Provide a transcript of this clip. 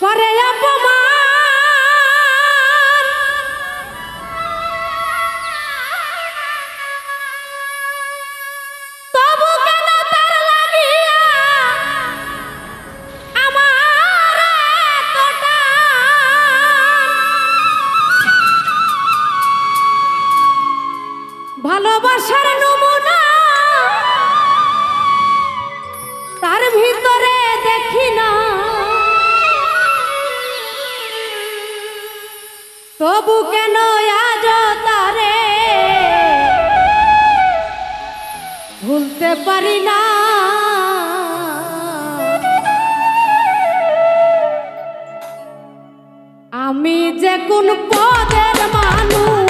What is it? তবু কেন আজ তারে? ভুলতে পারি না। আমি যে কোন পদের মানুষ